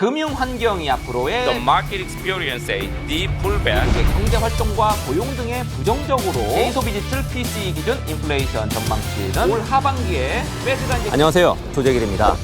금융 환경이 앞으로의 The market experience a deep pullback. 경제 활동과 고용 등의 부정적으로 개인소비 지출 PCE 기준 인플레이션 전망치는 올 하반기에 페드가 이제 안녕하세요. 조재길입니다.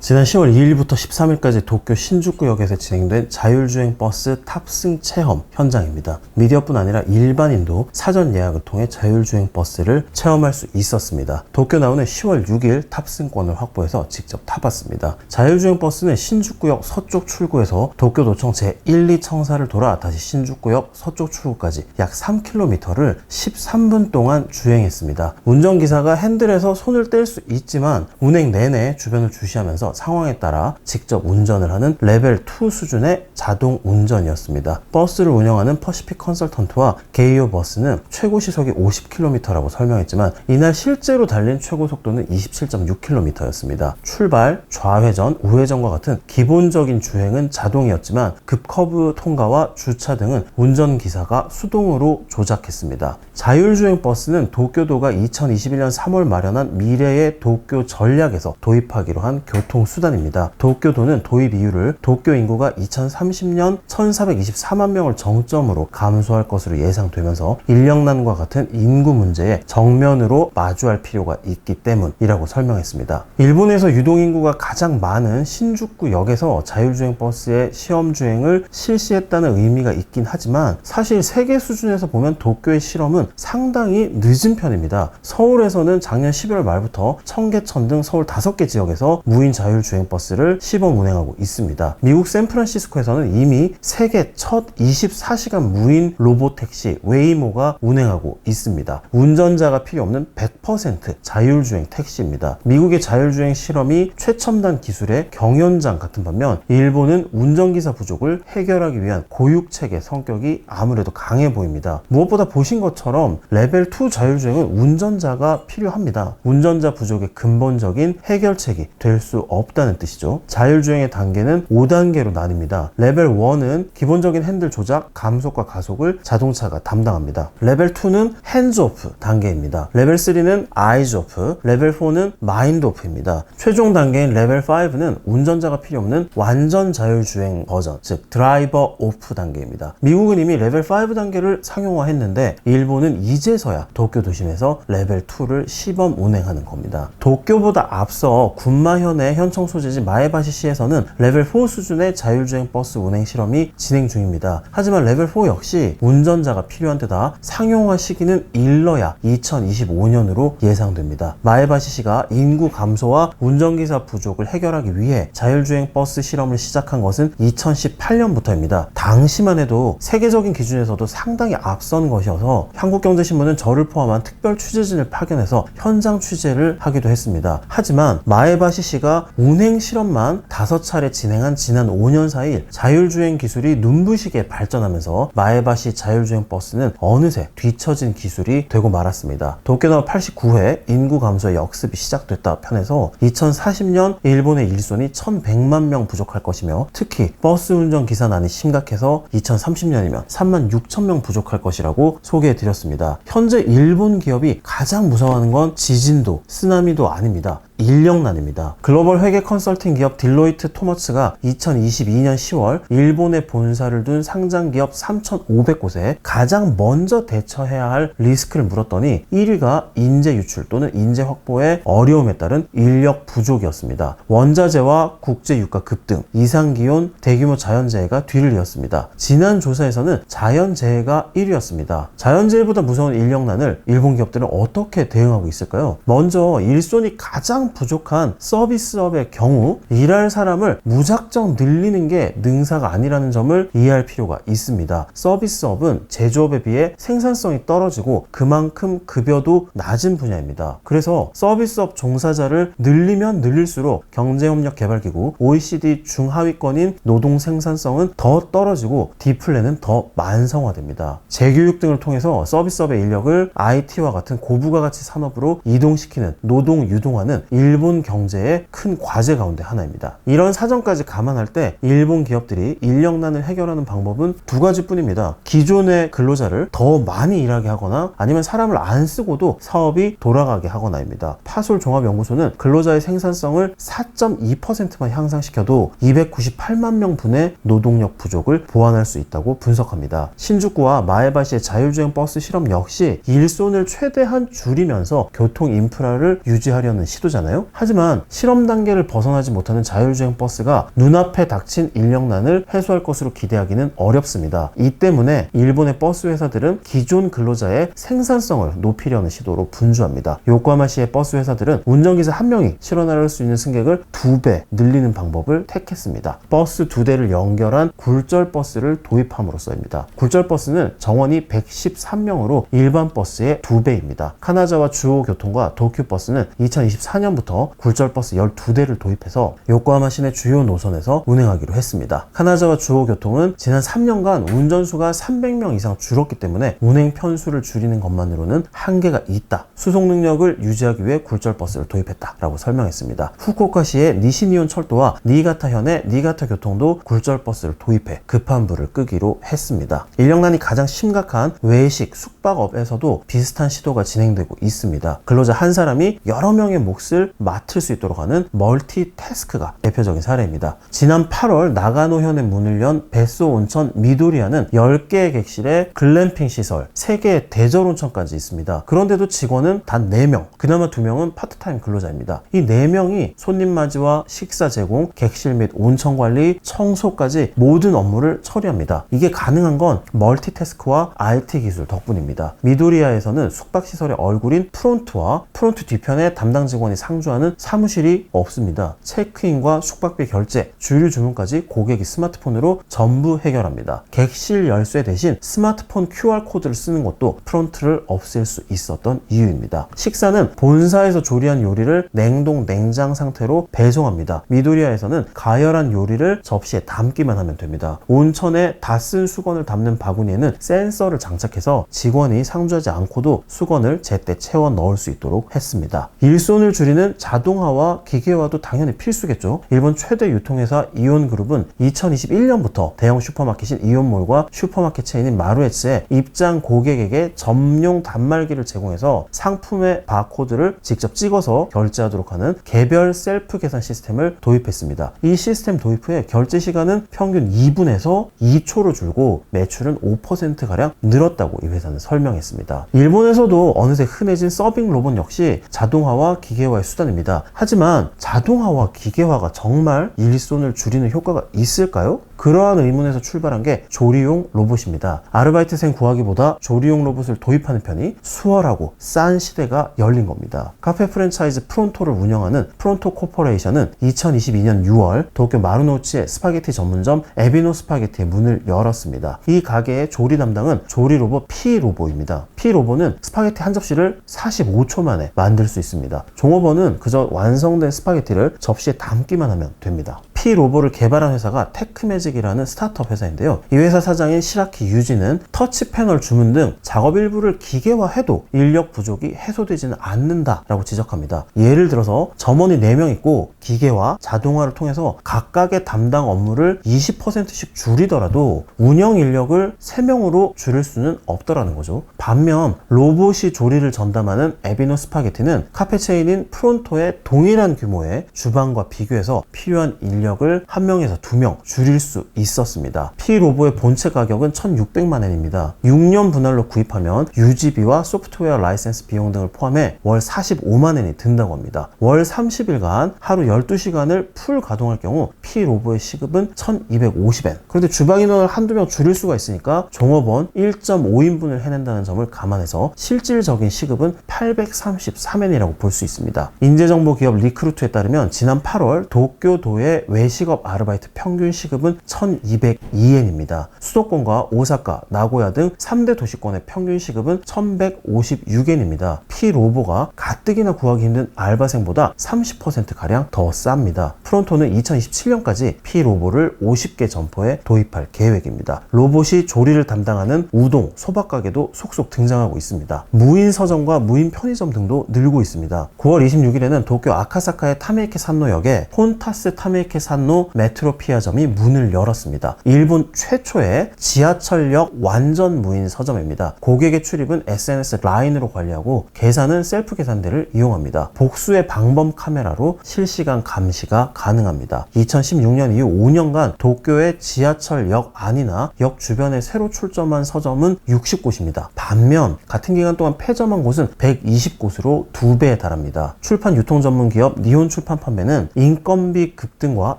지난 10월 2일부터 13일까지 도쿄 신주쿠역에서 진행된 자율주행 버스 탑승 체험 현장입니다. 미디어뿐 아니라 일반인도 사전 예약을 통해 자율주행 버스를 체험할 수 있었습니다. 도쿄 나오는 10월 6일 탑승권을 확보해서 직접 타봤습니다. 자율주행 버스는 신주쿠역 서쪽 출구에서 도쿄도청 제1, 2청사를 돌아 다시 신주쿠역 서쪽 출구까지 약 3km를 13분 동안 주행했습니다. 운전기사가 핸들에서 손을 뗄 수 있지만 운행 내내 주변을 주시하면서 상황에 따라 직접 운전을 하는 레벨 2 수준의 자동 운전이었습니다. 버스를 운영하는 퍼시픽 컨설턴트와 게이오 버스는 최고 시속이 50km라고 설명했지만 이날 실제로 달린 최고 속도는 27.6km였습니다. 출발, 좌회전, 우회전과 같은 기본적인 주행은 자동이었지만 급커브 통과와 주차 등은 운전기사가 수동으로 조작했습니다. 자율주행 버스는 도쿄도가 2021년 3월 마련한 미래의 도쿄 전략에서 도입하기로 한 교통 수단입니다. 도쿄도는 도입 이유를 도쿄 인구가 2030년 1424만 명을 정점으로 감소할 것으로 예상되면서 인력난과 같은 인구 문제에 정면으로 마주할 필요가 있기 때문이라고 설명했습니다. 일본에서 유동인구가 가장 많은 신주쿠역에서 자율주행 버스의 시험주행을 실시했다는 의미가 있긴 하지만 사실 세계 수준에서 보면 도쿄의 실험은 상당히 늦은 편입니다. 서울에서는 작년 12월 말부터 청계천 등 서울 5개 지역에서 무인 자율 주행 버스를 시범 운행하고 있습니다. 미국 샌프란시스코에서는 이미 세계 첫 24시간 무인 로봇 택시 웨이모가 운행하고 있습니다. 운전자가 필요 없는 100% 자율주행 택시입니다. 미국의 자율주행 실험이 최첨단 기술의 경연장 같은 반면 일본은 운전기사 부족을 해결하기 위한 고육체계 성격이 아무래도 강해 보입니다. 무엇보다 보신 것처럼 레벨 2 자율주행은 운전자가 필요합니다. 운전자 부족의 근본적인 해결책이 될 수 없 다는 뜻이죠. 자율주행의 단계는 5단계로 나뉩니다. 레벨 1은 기본적인 핸들 조작, 감속과 가속을 자동차가 담당합니다. 레벨 2는 핸즈 오프 단계입니다. 레벨 3는 아이즈 오프, 레벨 4는 마인드 오프입니다. 최종 단계인 레벨 5는 운전자가 필요 없는 완전 자율주행 버전, 즉 드라이버 오프 단계입니다. 미국은 이미 레벨 5 단계를 상용화했는데 일본은 이제서야 도쿄 도심에서 레벨 2를 시범 운행하는 겁니다. 도쿄보다 앞서 군마현의 현청 소재지 마에바시시에서는 레벨 4 수준의 자율주행 버스 운행 실험이 진행 중입니다. 하지만 레벨 4 역시 운전자가 필요한 데다 상용화 시기는 일러야 2025년으로 예상됩니다. 마에바시시가 인구 감소와 운전기사 부족을 해결하기 위해 자율주행 버스 실험을 시작한 것은 2018년부터입니다. 당시만 해도 세계적인 기준에서도 상당히 앞선 것이어서 한국경제신문은 저를 포함한 특별 취재진을 파견해서 현장 취재를 하기도 했습니다. 하지만 마에바시 씨가 운행 실험만 다섯 차례 진행한 지난 5년 사이 자율주행 기술이 눈부시게 발전하면서 마에바시 자율주행 버스는 어느새 뒤처진 기술이 되고 말았습니다. 도쿄나와 89회 인구 감소의 역습이 시작됐다 편에서 2040년 일본의 일손이 1100만 명 부족할 것이며 특히 버스 운전 기사난이 심각해서 2030년이면 3만 6천 명 부족할 것이라고 소개해 드렸습니다. 현재 일본 기업이 가장 무서워하는 건 지진도, 쓰나미도 아닙니다. 인력난입니다. 글로벌 회계 컨설팅 기업 딜로이트 토머츠가 2022년 10월 일본에 본사를 둔 상장 기업 3,500곳에 가장 먼저 대처해야 할 리스크를 물었더니 1위가 인재 유출 또는 인재 확보의 어려움에 따른 인력 부족이었습니다. 원자재와 국제 유가 급등, 이상 기온, 대규모 자연재해가 뒤를 이었습니다. 지난 조사에서는 자연재해가 1위였습니다. 자연재해보다 무서운 인력난을 일본 기업들은 어떻게 대응하고 있을까요? 먼저 일손이 가장 부족한 서비스업의 경우 일할 사람을 무작정 늘리는 게 능사가 아니라는 점을 이해할 필요가 있습니다. 서비스업은 제조업에 비해 생산성이 떨어지고 그만큼 급여도 낮은 분야입니다. 그래서 서비스업 종사자를 늘리면 늘릴수록 경제협력개발기구 OECD 중하위권인 노동 생산성은 더 떨어지고 디플레는 더 만성화됩니다. 재교육 등을 통해서 서비스업의 인력을 IT와 같은 고부가가치 산업으로 이동시키는 노동 유동화는 일본 경제의 큰 과제 가운데 하나입니다. 이런 사정까지 감안할 때 일본 기업들이 인력난을 해결하는 방법은 두 가지뿐입니다. 기존의 근로자를 더 많이 일하게 하거나 아니면 사람을 안 쓰고도 사업이 돌아가게 하거나입니다. 파솔 종합연구소는 근로자의 생산성을 4.2%만 향상시켜도 298만 명 분의 노동력 부족을 보완할 수 있다고 분석합니다. 신주쿠와 마에바시의 자율주행 버스 실험 역시 일손을 최대한 줄이면서 교통 인프라를 유지하려는 시도잖아요. 하지만 실험 단계를 벗어나지 못하는 자율주행 버스가 눈앞에 닥친 인력난을 해소할 것으로 기대하기는 어렵습니다. 이 때문에 일본의 버스 회사들은 기존 근로자의 생산성을 높이려는 시도로 분주합니다. 요코하마시의 버스 회사들은 운전기사 한 명이 실어나를 수 있는 승객을 두 배 늘리는 방법을 택했습니다. 버스 두 대를 연결한 굴절 버스를 도입함으로써입니다. 굴절 버스는 정원이 113명으로 일반 버스의 두 배입니다. 카나자와 주호 교통과 도쿄 버스는 2024년 부터 굴절 버스 12대를 도입해서 요코하마 시내 주요 노선에서 운행하기로 했습니다. 카나자와 주호 교통은 지난 3년간 운전수가 300명 이상 줄었기 때문에 운행 편수를 줄이는 것만으로는 한계가 있다. 수송 능력을 유지하기 위해 굴절 버스를 도입했다라고 설명했습니다. 후쿠오카시의 니시니온 철도와 니가타현의 니가타 교통도 굴절 버스를 도입해 급한 불을 끄기로 했습니다. 인력난이 가장 심각한 외식, 숙박업에서도 비슷한 시도가 진행되고 있습니다. 근로자 한 사람이 여러 명의 몫을 맡을 수 있도록 하는 멀티태스크가 대표적인 사례입니다. 지난 8월 나가노현의 문을 연 베소 온천 미도리아는 10개의 객실에 글램핑 시설, 3개의 대절 온천까지 있습니다. 그런데도 직원은 단 4명, 그나마 2명은 파트타임 근로자입니다. 이 4명이 손님 맞이와 식사 제공, 객실 및 온천 관리, 청소까지 모든 업무를 처리합니다. 이게 가능한 건 멀티태스크와 RT 기술 덕분입니다. 미도리아에서는 숙박시설의 얼굴인 프론트와 프론트 뒤편에 담당 직원이 상주 하는 사무실이 없습니다. 체크인과 숙박비 결제, 주류 주문까지 고객이 스마트폰으로 전부 해결합니다. 객실 열쇠 대신 스마트폰 QR코드를 쓰는 것도 프론트를 없앨 수 있었던 이유입니다. 식사는 본사에서 조리한 요리를 냉동 냉장 상태로 배송합니다. 미도리아에서는 가열한 요리를 접시에 담기만 하면 됩니다. 온천에 다 쓴 수건을 담는 바구니에는 센서를 장착해서 직원이 상주하지 않고도 수건을 제때 채워 넣을 수 있도록 했습니다. 일손을 줄이는 자동화와 기계화도 당연히 필수겠죠. 일본 최대 유통회사 이온그룹은 2021년부터 대형 슈퍼마켓인 이온몰과 슈퍼마켓 체인인 마루에츠에 입장 고객에게 점용 단말기를 제공해서 상품의 바코드를 직접 찍어서 결제하도록 하는 개별 셀프 계산 시스템을 도입했습니다. 이 시스템 도입 후에 결제 시간은 평균 2분에서 2초로 줄고 매출은 5%가량 늘었다고 이 회사는 설명했습니다. 일본에서도 어느새 흔해진 서빙 로봇 역시 자동화와 기계화의 수단입니다. 하지만 자동화와 기계화가 정말 일손을 줄이는 효과가 있을까요? 그러한 의문에서 출발한 게 조리용 로봇입니다. 아르바이트생 구하기보다 조리용 로봇을 도입하는 편이 수월하고 싼 시대가 열린 겁니다. 카페 프랜차이즈 프론토를 운영하는 프론토 코퍼레이션은 2022년 6월 도쿄 마루노치의 스파게티 전문점 에비노 스파게티의 문을 열었습니다. 이 가게의 조리 담당은 조리 로봇 P 로보입니다. P 로보는 스파게티 한 접시를 45초 만에 만들 수 있습니다. 종업원은 그저 완성된 스파게티를 접시에 담기만 하면 됩니다. P 로보를 개발한 회사가 테크매직이라는 스타트업 회사인데요. 이 회사 사장인 시라키 유지는 터치 패널 주문 등 작업 일부를 기계화해도 인력 부족이 해소되지는 않는다라고 지적합니다. 예를 들어서 점원이 4명 있고 기계화, 자동화를 통해서 각각의 담당 업무를 20%씩 줄이더라도 운영 인력을 3명으로 줄일 수는 없더라는 거죠. 반면 로봇이 조리를 전담하는 에비노 스파게티는 카페 체인인 프론토의 동일한 규모의 주방과 비교해서 필요한 인력 을 한 명에서 두 명 줄일 수 있었습니다. P 로보의 본체 가격은 1,600만 엔입니다. 6년 분할로 구입하면 유지비와 소프트웨어 라이센스 비용 등을 포함해 월 45만 엔이 든다고 합니다. 월 30일간 하루 12시간을 풀 가동할 경우 P 로보의 시급은 1,250엔. 그런데 주방 인원을 한두 명 줄일 수가 있으니까 종업원 1.5인분을 해낸다는 점을 감안해서 실질적인 시급은 833엔이라고 볼 수 있습니다. 인재정보기업 리크루트에 따르면 지난 8월 도쿄도의 외 식업 아르바이트 평균 시급은 1202엔입니다. 수도권과 오사카, 나고야 등 3대 도시권의 평균 시급은 1156엔입니다. P로보가 가뜩이나 구하기 힘든 알바생보다 30%가량 더 쌉니다. 프론토는 2027년 2028년까지 P로보를 50개 점포에 도입할 계획입니다. 로봇이 조리를 담당하는 우동, 소박 가게도 속속 등장하고 있습니다. 무인 서점과 무인 편의점 등도 늘고 있습니다. 9월 26일에는 도쿄 아카사카의 타메이케 산노역에 혼타스 타메이케 산노 메트로피아 점이 문을 열었습니다. 일본 최초의 지하철역 완전 무인 서점입니다. 고객의 출입은 SNS 라인으로 관리하고 계산은 셀프 계산대를 이용합니다. 복수의 방범 카메라로 실시간 감시가 가능합니다. 2016년 이후 5년간 도쿄의 지하철역 안이나 역 주변에 새로 출점한 서점은 60곳입니다. 반면 같은 기간 동안 폐점한 곳은 120곳으로 두 배에 달합니다. 출판 유통 전문 기업 니온 출판 판매는 인건비 급등과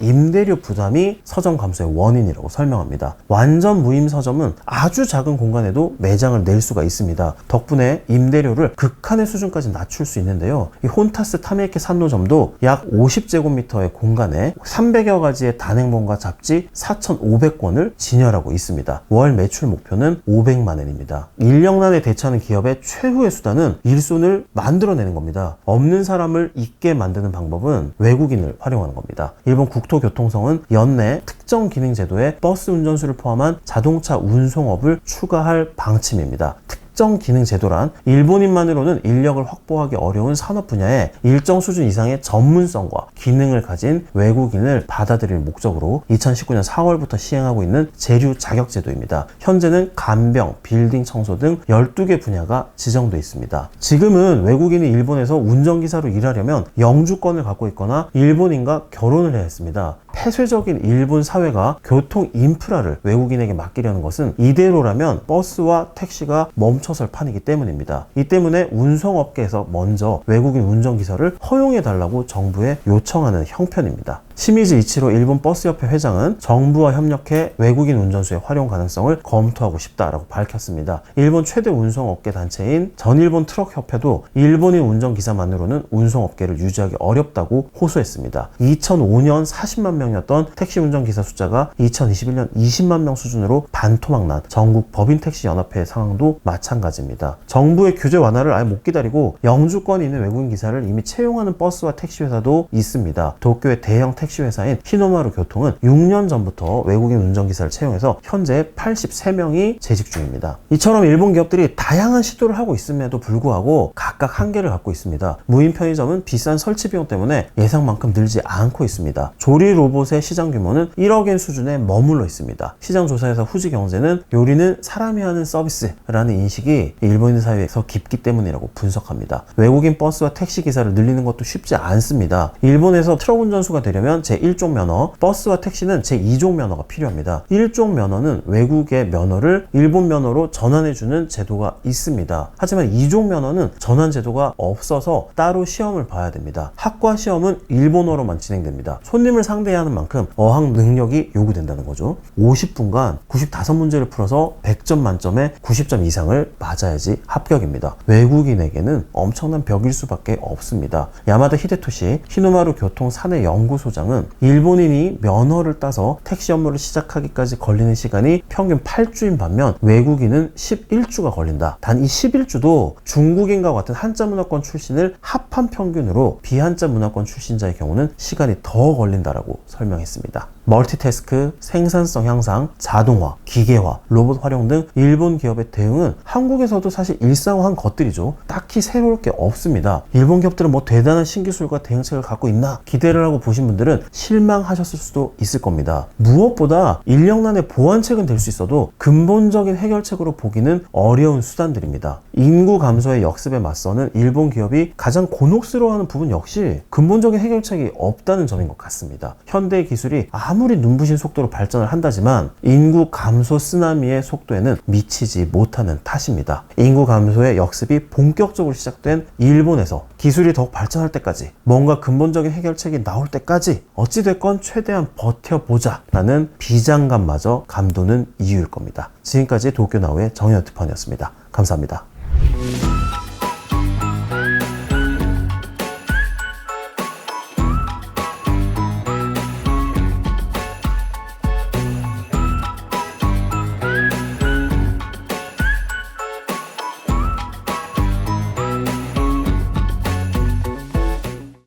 임대료 부담이 서점 감소의 원인이라고 설명합니다. 완전 무임 서점은 아주 작은 공간에도 매장을 낼 수가 있습니다. 덕분에 임대료를 극한의 수준까지 낮출 수 있는데요. 이 혼타스 타메이케 산노점도 약 50제곱미터의 공간에 300여 가지의 단행본과 잡지 4,500권을 진열하고 있습니다. 월 매출 목표는 500만 원입니다. 인력난에 대처하는 기업의 최후의 수단은 일손을 만들어내는 겁니다. 없는 사람을 있게 만드는 방법은 외국인을 활용하는 겁니다. 일본 국 토교통성은 연내 특정 기능 제도에 버스 운전수를 포함한 자동차 운송업을 추가할 방침입니다. 특정 기능 제도란 일본인만으로는 인력을 확보하기 어려운 산업 분야에 일정 수준 이상의 전문성과 기능을 가진 외국인을 받아들일 목적으로 2019년 4월부터 시행하고 있는 재류 자격 제도입니다. 현재는 간병, 빌딩 청소 등 12개 분야가 지정돼 있습니다. 지금은 외국인이 일본에서 운전기사로 일하려면 영주권을 갖고 있거나 일본인과 결혼을 해야 했습니다. 폐쇄적인 일본 사회가 교통 인프라를 외국인에게 맡기려는 것은 이대로라면 버스와 택시가 멈춰 설 판이기 때문입니다. 이 때문에 운송업계에서 먼저 외국인 운전기사를 허용해 달라고 정부에 요청하는 형편입니다. 시미즈 이치로 일본 버스협회 회장은 정부와 협력해 외국인 운전수의 활용 가능성을 검토하고 싶다라고 밝혔습니다. 일본 최대 운송업계 단체인 전일본 트럭협회도 일본인 운전기사만으로는 운송업계를 유지하기 어렵다고 호소했습니다. 2005년 40만 명이었던 택시 운전기사 숫자가 2021년 20만 명 수준으로 반토막 난 전국 법인택시연합회 상황도 마찬가지입니다. 정부의 규제 완화를 아예 못 기다리고 영주권이 있는 외국인 기사를 이미 채용하는 버스와 택시 회사도 있습니다. 도쿄의 대형 택시 회사인 히노마루 교통은 6년 전부터 외국인 운전기사를 채용해서 현재 83명이 재직 중입니다. 이처럼 일본 기업들이 다양한 시도를 하고 있음에도 불구하고 각각 한계를 갖고 있습니다. 무인 편의점은 비싼 설치 비용 때문에 예상만큼 늘지 않고 있습니다. 조리 로봇의 시장 규모는 1억엔 수준에 머물러 있습니다. 시장 조사에서 후지 경제는 요리는 사람이 하는 서비스라는 인식이 일본인 사회에서 깊기 때문이라고 분석합니다. 외국인 버스와 택시 기사를 늘리는 것도 쉽지 않습니다. 일본에서 트럭 운전수가 되려면 제1종 면허, 버스와 택시는 제2종 면허가 필요합니다. 1종 면허는 외국의 면허를 일본 면허로 전환해주는 제도가 있습니다. 하지만 2종 면허는 전환 제도가 없어서 따로 시험을 봐야 됩니다. 학과 시험은 일본어로만 진행됩니다. 손님을 상대해야 하는 만큼 어학 능력이 요구된다는 거죠. 50분간 95문제를 풀어서 100점 만점에 90점 이상을 맞아야지 합격입니다. 외국인에게는 엄청난 벽일 수밖에 없습니다. 야마다 히데토시 히노마루 교통 사내 연구소장 은 일본인이 면허를 따서 택시 업무를 시작하기까지 걸리는 시간이 평균 8주인 반면 외국인은 11주가 걸린다. 단 이 11주도 중국인과 같은 한자 문화권 출신을 합한 평균으로 비한자 문화권 출신자의 경우는 시간이 더 걸린다라고 설명했습니다. 멀티태스크, 생산성 향상, 자동화, 기계화, 로봇 활용 등 일본 기업의 대응은 한국에서도 사실 일상화한 것들이죠. 딱히 새로울 게 없습니다. 일본 기업들은 뭐 대단한 신기술과 대응책을 갖고 있나 기대를 하고 보신 분들은 실망하셨을 수도 있을 겁니다. 무엇보다 인력난의 보완책은 될 수 있어도 근본적인 해결책으로 보기는 어려운 수단들입니다. 인구 감소의 역습에 맞서는 일본 기업이 가장 곤혹스러워하는 부분 역시 근본적인 해결책이 없다는 점인 것 같습니다. 현대 기술이 아무리 눈부신 속도로 발전을 한다지만 인구 감소 쓰나미의 속도에는 미치지 못하는 탓입니다. 인구 감소의 역습이 본격적으로 시작된 일본에서 기술이 더욱 발전할 때까지 뭔가 근본적인 해결책이 나올 때까지 어찌됐건 최대한 버텨보자 라는 비장감마저 감도는 이유일 겁니다. 지금까지 도쿄 나우의 정현특판이었습니다. 감사합니다.